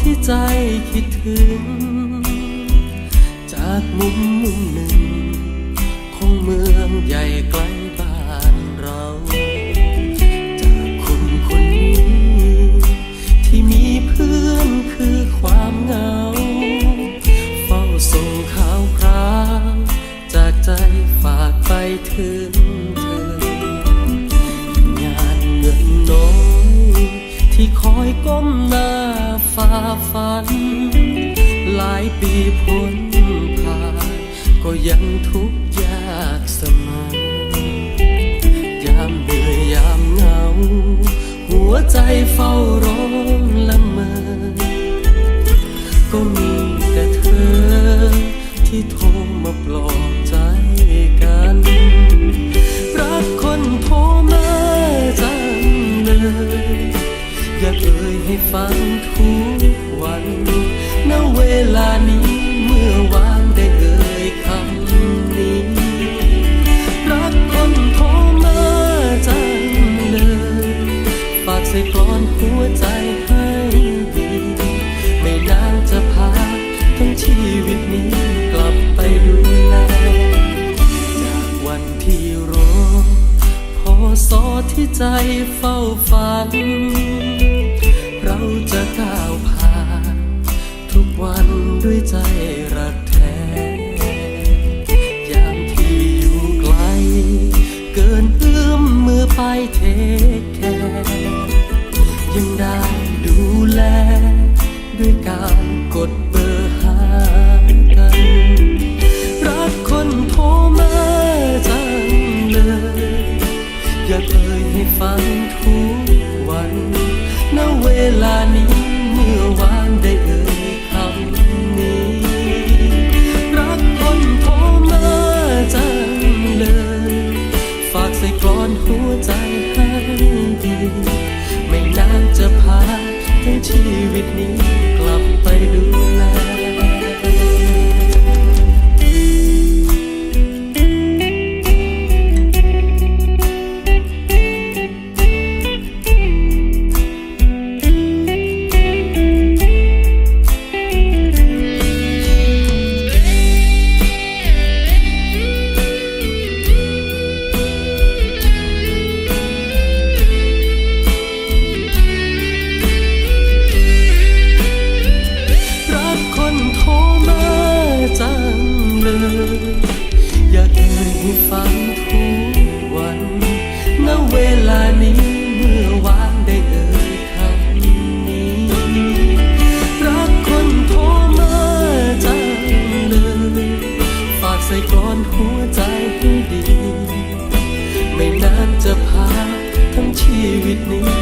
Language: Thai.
ที่ใจคิดถึง จากมุมมุมหนึ่ง ของเมืองใหญ่ไกล ก้มหน้าฝ่าฟัน หลายปีพ้นผ่าน ก็ยังทุกข์ยากเสมอยามเหนื่อยยามเหงา หัวใจเฝ้าร ให้ฟังทุกวัน ณ เวลานี้เมื่อวานได้เอ่ยคำนี้ รักคนโทรมาจังเลย ฝากใส่กลอนหัวใจให้ดี ไม่นานจะพาทั้งชีวิตนี้กลับไปดูแล จากวันที่รอพอสอที่ใจเฝ้าฝัน ยังได้ดูแล ด้วยการกดเบอร์ วิตนี้